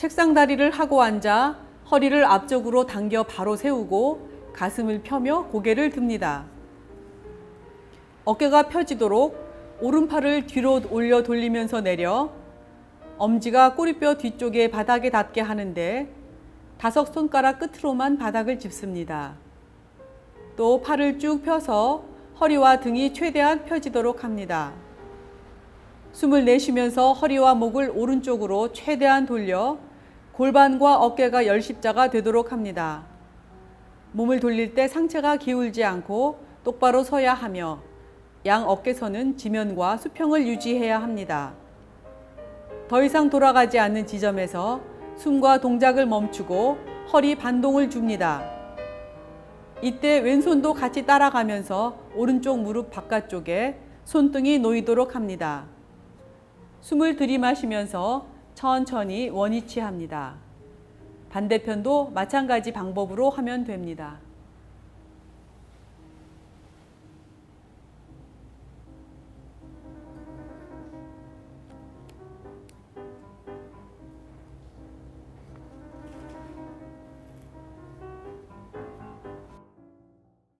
책상 다리를 하고 앉아 허리를 앞쪽으로 당겨 바로 세우고 가슴을 펴며 고개를 듭니다. 어깨가 펴지도록 오른팔을 뒤로 올려 돌리면서 내려 엄지가 꼬리뼈 뒤쪽에 바닥에 닿게 하는데 다섯 손가락 끝으로만 바닥을 짚습니다. 또 팔을 쭉 펴서 허리와 등이 최대한 펴지도록 합니다. 숨을 내쉬면서 허리와 목을 오른쪽으로 최대한 돌려 골반과 어깨가 열십자가 되도록 합니다. 몸을 돌릴 때 상체가 기울지 않고 똑바로 서야 하며 양 어깨선은 지면과 수평을 유지해야 합니다. 더 이상 돌아가지 않는 지점에서 숨과 동작을 멈추고 허리 반동을 줍니다. 이때 왼손도 같이 따라가면서 오른쪽 무릎 바깥쪽에 손등이 놓이도록 합니다. 숨을 들이마시면서 천천히 원위치 합니다. 반대편도 마찬가지 방법으로 하면 됩니다.